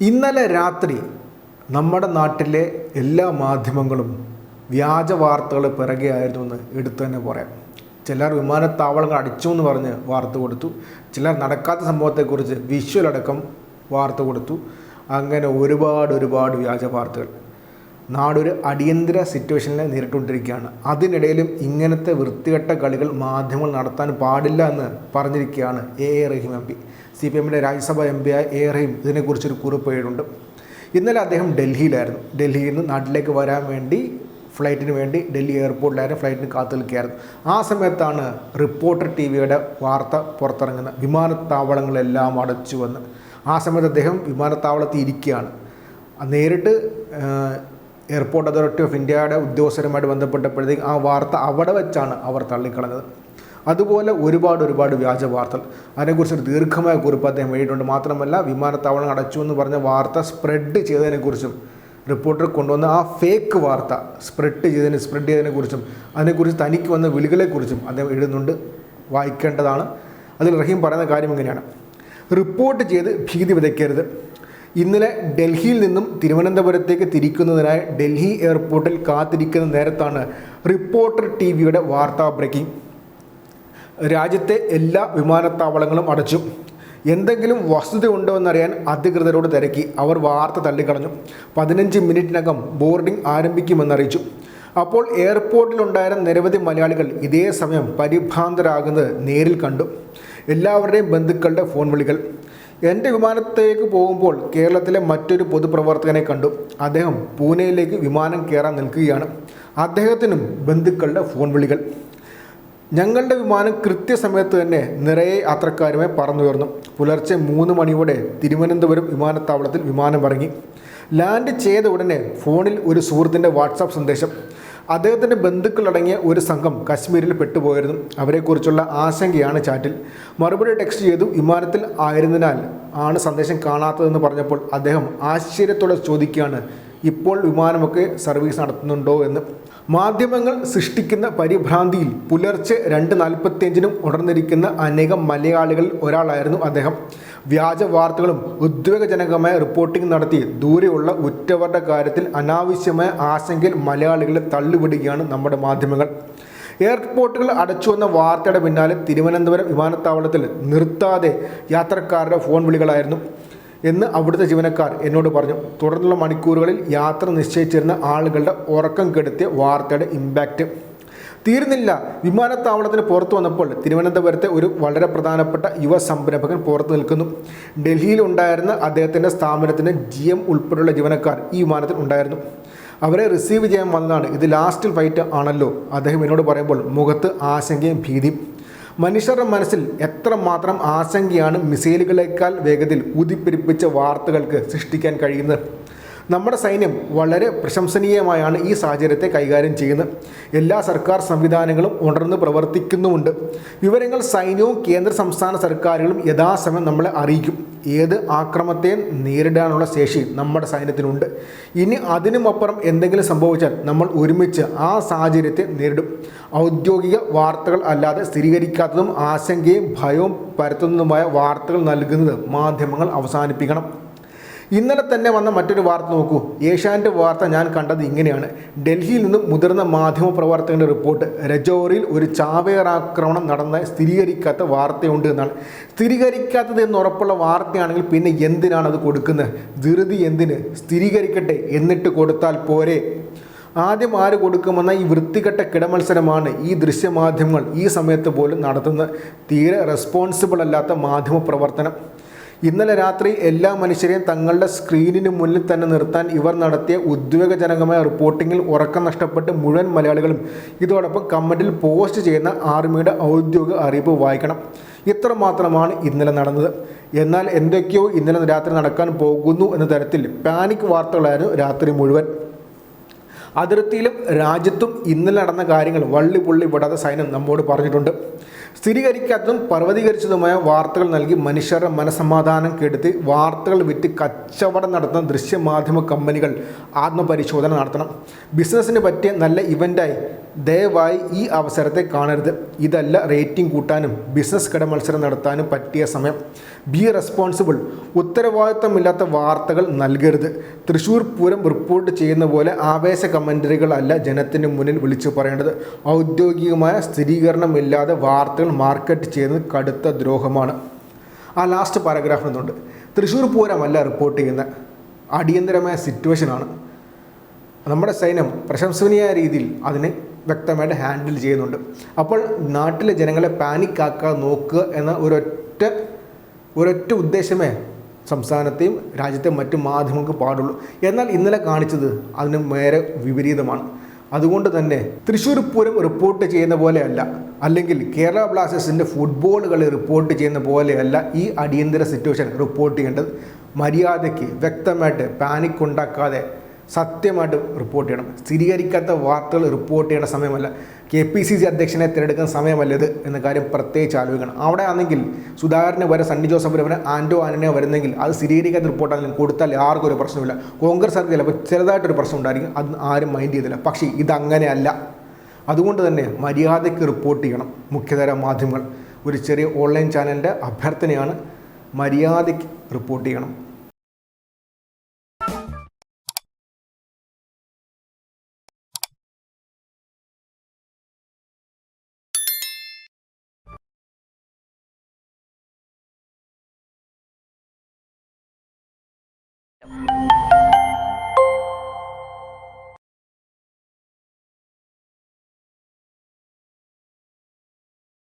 ഇന്നലെ രാത്രി നമ്മുടെ നാട്ടിലെ എല്ലാ മാധ്യമങ്ങളും വ്യാജ വാർത്തകൾ പിറകെയായിരുന്നു എന്ന് എടുത്തു തന്നെ പറയാം. ചിലർ വിമാനത്താവളങ്ങൾ അടിച്ചു എന്ന് പറഞ്ഞ് വാർത്ത കൊടുത്തു. ചിലർ നടക്കാത്ത സംഭവത്തെക്കുറിച്ച് വിഷ്വലടക്കം വാർത്ത കൊടുത്തു. അങ്ങനെ ഒരുപാട് ഒരുപാട് വ്യാജ വാർത്തകൾ. നാടൊരു അടിയന്തര സിറ്റുവേഷനിൽ നേരിട്ടുകൊണ്ടിരിക്കുകയാണ്. അതിനിടയിലും ഇങ്ങനത്തെ വൃത്തികെട്ട കളികൾ മാധ്യമങ്ങൾ നടത്താൻ പാടില്ല എന്ന് പറഞ്ഞിരിക്കുകയാണ് A A Rahim M P C P എമ്മിന്റെ രാജ്യസഭ എം പി ആയ എ റഹീം ഇതിനെക്കുറിച്ചൊരു കുറിപ്പ് എഴുതുന്നുണ്ട് ഇന്നലെ അദ്ദേഹം ഡൽഹിയിലായിരുന്നു. ഡൽഹിയിൽ നിന്ന് നാട്ടിലേക്ക് വരാൻ വേണ്ടി ഫ്ലൈറ്റിന് വേണ്ടി ഡൽഹി എയർപോർട്ടിലായിരുന്നു. ഫ്ലൈറ്റിന് കാത്തു നിൽക്കുകയായിരുന്നു ആ സമയത്താണ് റിപ്പോർട്ടർ ടി വിയുടെ വാർത്ത പുറത്തിറങ്ങുന്നത്. വിമാനത്താവളങ്ങളെല്ലാം അടച്ചു അടച്ചുവെന്ന് ആ സമയത്ത് അദ്ദേഹം വിമാനത്താവളത്തിൽ ഇരിക്കുകയാണ്. നേരിട്ട് എയർപോർട്ട് അതോറിറ്റി ഓഫ് ഇന്ത്യയുടെ ഉദ്യോഗസ്ഥരുമായിട്ട് ബന്ധപ്പെട്ടപ്പോഴത്തേക്ക് ആ വാർത്ത അവിടെ വെച്ചാണ് അവർ തള്ളിക്കളഞ്ഞത്. അതുപോലെ ഒരുപാട് ഒരുപാട് വ്യാജ വാർത്തകൾ. അതിനെക്കുറിച്ച് ഒരു ദീർഘമായ കുറിപ്പ് അദ്ദേഹം എഴുതിയിട്ടുണ്ട്. മാത്രമല്ല വിമാനത്താവളം അടച്ചു എന്ന് പറഞ്ഞ വാർത്ത സ്പ്രെഡ് ചെയ്തതിനെക്കുറിച്ചും റിപ്പോർട്ടർ കൊണ്ടുവന്ന ആ ഫേക്ക് വാർത്ത സ്പ്രെഡ് ചെയ്തതിന് സ്പ്രെഡ് ചെയ്തതിനെക്കുറിച്ചും അതിനെക്കുറിച്ച് തനിക്ക് വന്ന വിളികളെക്കുറിച്ചും അദ്ദേഹം എഴുതുന്നുണ്ട്. വായിക്കേണ്ടതാണ്. അതിൽ റഹീം പറയുന്ന കാര്യം ഇങ്ങനെയാണ്. റിപ്പോർട്ട് ചെയ്ത് ഭീതി വിതയ്ക്കരുത്. ഇന്നലെ ഡൽഹിയിൽ നിന്നും തിരുവനന്തപുരത്തേക്ക് തിരിക്കുന്നതിനായി ഡൽഹി എയർപോർട്ടിൽ കാത്തിരിക്കുന്ന നേരത്താണ് റിപ്പോർട്ടർ ടി വിയുടെ വാർത്താ ബ്രേക്കിംഗ്. രാജ്യത്തെ എല്ലാ വിമാനത്താവളങ്ങളും അടച്ചു. എന്തെങ്കിലും വസ്തുത ഉണ്ടോ എന്നറിയാൻ അധികൃതരോട് തിരക്കി. അവർ വാർത്ത തള്ളിക്കളഞ്ഞു. പതിനഞ്ച് മിനിറ്റിനകം ബോർഡിംഗ് ആരംഭിക്കുമെന്നറിയിച്ചു അപ്പോൾ എയർപോർട്ടിലുണ്ടായിരുന്ന നിരവധി മലയാളികൾ ഇതേ സമയം പരിഭ്രാന്തരാകുന്നത് നേരിൽ കണ്ടു. എല്ലാവരുടെയും ബന്ധുക്കളുടെ ഫോൺ വിളികൾ. എന്റെ വിമാനത്തേക്ക് പോകുമ്പോൾ കേരളത്തിലെ മറ്റൊരു പൊതുപ്രവർത്തകനെ കണ്ടു. അദ്ദേഹം പൂനെയിലേക്ക് വിമാനം കയറാൻ നിൽക്കുകയാണ്. അദ്ദേഹത്തിനും ബന്ധുക്കളുടെ ഫോൺ വിളികൾ. ഞങ്ങളുടെ വിമാനം കൃത്യസമയത്ത് തന്നെ നിറയെ യാത്രക്കാരുമായി പറന്നുയർന്നു. പുലർച്ചെ മൂന്ന് മണിയോടെ തിരുവനന്തപുരം വിമാനത്താവളത്തിൽ വിമാനം ഇറങ്ങി. ലാൻഡ് ചെയ്ത ഉടനെ ഫോണിൽ ഒരു സുഹൃത്തിന്റെ വാട്സാപ്പ് സന്ദേശം. അദ്ദേഹത്തിന്റെ ബന്ധുക്കളടങ്ങിയ ഒരു സംഘം കശ്മീരിൽ പെട്ടുപോയിരുന്നു അവരെക്കുറിച്ചുള്ള ആശങ്കയാണ് ചാറ്റിൽ. മറുപടി ടെക്സ്റ്റ് ചെയ്തു വിമാനത്തിൽ ആയിരുന്നതിനാൽ ആണ് സന്ദേശം കാണാത്തതെന്ന് പറഞ്ഞപ്പോൾ അദ്ദേഹം ആശ്ചര്യത്തോടെ ചോദിക്കുകയാണ് ഇപ്പോൾ വിമാനമൊക്കെ സർവീസ് നടത്തുന്നുണ്ടോ എന്ന്? മാധ്യമങ്ങൾ സൃഷ്ടിക്കുന്ന പരിഭ്രാന്തിയിൽ പുലർച്ചെ രണ്ട് നാൽപ്പത്തിയഞ്ചിനും ഉണർന്നിരിക്കുന്ന അനേകം മലയാളികളിൽ ഒരാളായിരുന്നു അദ്ദേഹം. വ്യാജ വാർത്തകളും ഉദ്വേഗജനകമായ റിപ്പോർട്ടിംഗ് നടത്തി ദൂരെയുള്ള ഉറ്റവരുടെ കാര്യത്തിൽ അനാവശ്യമായ ആശങ്കയിൽ മലയാളികളെ തള്ളിവിടുകയാണ് നമ്മുടെ മാധ്യമങ്ങൾ. എയർപോർട്ടുകൾ അടച്ചു എന്ന വാർത്തയുടെ പിന്നാലെ തിരുവനന്തപുരം വിമാനത്താവളത്തിൽ നിർത്താതെ യാത്രക്കാരുടെ ഫോൺ വിളികളായിരുന്നു എന്ന് അവിടുത്തെ ജീവനക്കാർ എന്നോട് പറഞ്ഞു. തുടർന്നുള്ള മണിക്കൂറുകളിൽ യാത്ര നിശ്ചയിച്ചിരുന്ന ആളുകളുടെ ഉറക്കം കെടുത്തിയ വാർത്തയുടെ ഇമ്പാക്റ്റ് തീർന്നില്ല വിമാനത്താവളത്തിന് പുറത്തു വന്നപ്പോൾ തിരുവനന്തപുരത്തെ ഒരു വളരെ പ്രധാനപ്പെട്ട യുവ സംരംഭകൻ പുറത്തു നിൽക്കുന്നു. ഡൽഹിയിൽ ഉണ്ടായിരുന്ന അദ്ദേഹത്തിന്റെ സ്ഥാപനത്തിന് ജി എം ഉൾപ്പെടെയുള്ള ജീവനക്കാർ ഈ വിമാനത്തിൽ ഉണ്ടായിരുന്നു. അവരെ റിസീവ് ചെയ്യാൻ വന്നതാണ്. ഇത് ലാസ്റ്റ് ഫൈറ്റ് ആണല്ലോ. അദ്ദേഹം എന്നോട് പറയുമ്പോൾ മുഖത്ത് ആശങ്കയും ഭീതിയും. മനുഷ്യരുടെ മനസ്സിൽ എത്രമാത്രം ആശങ്കയാണ് മിസൈലുകളേക്കാൾ വേഗത്തിൽ ഊതിപ്പെരിപ്പിച്ച വാർത്തകൾക്ക് സൃഷ്ടിക്കാൻ കഴിയുന്നത്? നമ്മുടെ സൈന്യം വളരെ പ്രശംസനീയമായാണ് ഈ സാഹചര്യത്തെ കൈകാര്യം ചെയ്യുന്നത്. എല്ലാ സർക്കാർ സംവിധാനങ്ങളും ഉണർന്ന് പ്രവർത്തിക്കുന്നുമുണ്ട്. വിവരങ്ങൾ സൈന്യവും കേന്ദ്ര സംസ്ഥാന സർക്കാരുകളും യഥാസമയം നമ്മളെ അറിയിക്കും. ഏത് ആക്രമത്തെയും നേരിടാനുള്ള ശേഷി നമ്മുടെ സൈന്യത്തിനുണ്ട്. ഇനി അതിനുമപ്പുറം എന്തെങ്കിലും സംഭവിച്ചാൽ നമ്മൾ ഒരുമിച്ച് ആ സാഹചര്യത്തെ നേരിടും. ഔദ്യോഗിക വാർത്തകൾ അല്ലാതെ സ്ഥിരീകരിക്കാത്തതും ആശങ്കയും ഭയവും പരത്തുന്നതുമായ വാർത്തകൾ നൽകുന്നത് മാധ്യമങ്ങൾ അവസാനിപ്പിക്കണം. ഇന്നലെ തന്നെ വന്ന മറ്റൊരു വാർത്ത നോക്കൂ. ഏഷ്യാന്റെ വാർത്ത ഞാൻ കണ്ടത് ഇങ്ങനെയാണ്. ഡൽഹിയിൽ നിന്നും മുതിർന്ന മാധ്യമ പ്രവർത്തകന്റെ റിപ്പോർട്ട്. രജോറിയിൽ ഒരു ചാവേറാക്രമണം നടന്ന സ്ഥിരീകരിക്കാത്ത വാർത്തയുണ്ട് എന്നാണ്. സ്ഥിരീകരിക്കാത്തത് എന്ന് ഉറപ്പുള്ള വാർത്തയാണെങ്കിൽ പിന്നെ എന്തിനാണ് അത് കൊടുക്കുന്നത്? ധൃതി എന്തിന്? സ്ഥിരീകരിക്കട്ടെ എന്നിട്ട് കൊടുത്താൽ പോരെ. ആദ്യം ആര് കൊടുക്കുമെന്ന ഈ വൃത്തികെട്ട കിടമത്സരമാണ് ഈ ദൃശ്യമാധ്യമങ്ങൾ ഈ സമയത്ത് പോലും നടത്തുന്ന തീരെ റെസ്പോൺസിബിൾ അല്ലാത്ത മാധ്യമ പ്രവർത്തനം. ഇന്നലെ രാത്രി എല്ലാ മനുഷ്യരെയും തങ്ങളുടെ സ്ക്രീനിന് മുന്നിൽ തന്നെ നിർത്താൻ ഇവർ നടത്തിയ ഉദ്വേഗജനകമായ റിപ്പോർട്ടിങ്ങിൽ ഉറക്കം നഷ്ടപ്പെട്ട് മുഴുവൻ മലയാളികളും ഇതോടൊപ്പം കമന്റിൽ പോസ്റ്റ് ചെയ്യുന്ന ആർമിയുടെ ഔദ്യോഗിക അറിയിപ്പ് വായിക്കണം. ഇത്ര മാത്രമാണ് ഇന്നലെ നടന്നത്. എന്നാൽ എന്തൊക്കെയോ ഇന്നലെ രാത്രി നടക്കാൻ പോകുന്നു എന്ന തരത്തിൽ പാനിക് വാർത്തകളായിരുന്നു രാത്രി മുഴുവൻ. അതിർത്തിയിലും രാജ്യത്തും ഇന്നലെ നടന്ന കാര്യങ്ങൾ വള്ളി പുള്ളി വിടാതെ സൈന്യം നമ്മോട് പറഞ്ഞിട്ടുണ്ട്. സ്ഥിരീകരിക്കാത്തതും പർവതീകരിച്ചതുമായ വാർത്തകൾ നൽകി മനുഷ്യരുടെ മനസമാധാനം കെടുത്തി വാർത്തകൾ വിറ്റ് കച്ചവടം നടത്തുന്ന ദൃശ്യമാധ്യമ കമ്പനികൾ ആത്മപരിശോധന നടത്തണം. ബിസിനസ്സിന് പറ്റിയ നല്ല ഇവന്റായി ദയവായി ഈ അവസരത്തെ കാണരുത്. ഇതല്ല റേറ്റിംഗ് കൂട്ടാനും ബിസിനസ് കട മത്സരം നടത്താനും പറ്റിയ സമയം. ബി റെസ്പോൺസിബിൾ ഉത്തരവാദിത്തമില്ലാത്ത വാർത്തകൾ നൽകരുത്. തൃശ്ശൂർ പൂരം റിപ്പോർട്ട് ചെയ്യുന്ന പോലെ ആവേശ കമന്ററികളല്ല ജനത്തിന് മുന്നിൽ വിളിച്ചു പറയേണ്ടത്. ഔദ്യോഗികമായ സ്ഥിരീകരണമില്ലാതെ വാർത്തകൾ മാർക്കറ്റ് ചെയ്യുന്നത് കടുത്ത ദ്രോഹമാണ്. ആ ലാസ്റ്റ് പാരഗ്രാഫ് എന്നുണ്ട് തൃശ്ശൂർ പൂരമല്ല റിപ്പോർട്ട് ചെയ്യുന്ന. അടിയന്തരമായ സിറ്റുവേഷനാണ് നമ്മുടെ സൈന്യം പ്രശംസനീയമായ രീതിയിൽ അതിനെ വ്യക്തമായിട്ട് ഹാൻഡിൽ ചെയ്യുന്നുണ്ട്. അപ്പോൾ നാട്ടിലെ ജനങ്ങളെ പാനിക്കാക്കാതെ നോക്കുക എന്ന ഒരൊറ്റ ഒരൊറ്റ ഉദ്ദേശമേ സംസ്ഥാനത്തെയും രാജ്യത്തെയും മറ്റു മാധ്യമങ്ങൾക്ക് പാടുള്ളൂ. എന്നാൽ ഇന്നലെ കാണിച്ചത് അതിന് നേരെ വിപരീതമാണ്. അതുകൊണ്ട് തന്നെ തൃശ്ശൂർ പൂരം റിപ്പോർട്ട് ചെയ്യുന്ന പോലെയല്ല അല്ലെങ്കിൽ കേരള ബ്ലാസ്റ്റേഴ്സിന്റെ ഫുട്ബോൾ കളി റിപ്പോർട്ട് ചെയ്യുന്ന പോലെയല്ല ഈ അടിയന്തര സിറ്റുവേഷൻ റിപ്പോർട്ട് ചെയ്യേണ്ടത്. മര്യാദയ്ക്ക് വ്യക്തമായിട്ട് പാനിക് ഉണ്ടാക്കാതെ സത്യമായിട്ട് റിപ്പോർട്ട് ചെയ്യണം. സ്ഥിരീകരിക്കാത്ത വാർത്തകൾ റിപ്പോർട്ട് ചെയ്യേണ്ട സമയമല്ല. കെ പി സി സി അധ്യക്ഷനെ തിരഞ്ഞെടുക്കുന്ന സമയമല്ലത് എന്ന കാര്യം പ്രത്യേകിച്ച് ആലോചിക്കണം. അവിടെ ആണെങ്കിൽ സുധാകരന് വരെ സണ്ണി ജോസഫിന് വരെ ആൻഡോ ആനനെ വരുന്നെങ്കിൽ അത് സ്ഥിരീകരിക്കാത്ത റിപ്പോർട്ടാണെങ്കിലും കൊടുത്താൽ ആർക്കും ഒരു പ്രശ്നമില്ല കോൺഗ്രസ് ആർക്ക് ചിലപ്പോൾ ചെറുതായിട്ടൊരു പ്രശ്നം ഉണ്ടായിരിക്കും. അത് ആരും മൈൻഡ് ചെയ്തില്ല. പക്ഷേ ഇതങ്ങനെയല്ല. അതുകൊണ്ട് തന്നെ മര്യാദയ്ക്ക് റിപ്പോർട്ട് ചെയ്യണം. മുഖ്യധാര മാധ്യമങ്ങൾ. ഒരു ചെറിയ ഓൺലൈൻ ചാനലിന്റെ അഭ്യർത്ഥനയാണ് മര്യാദയ്ക്ക് റിപ്പോർട്ട് ചെയ്യണം. Yep.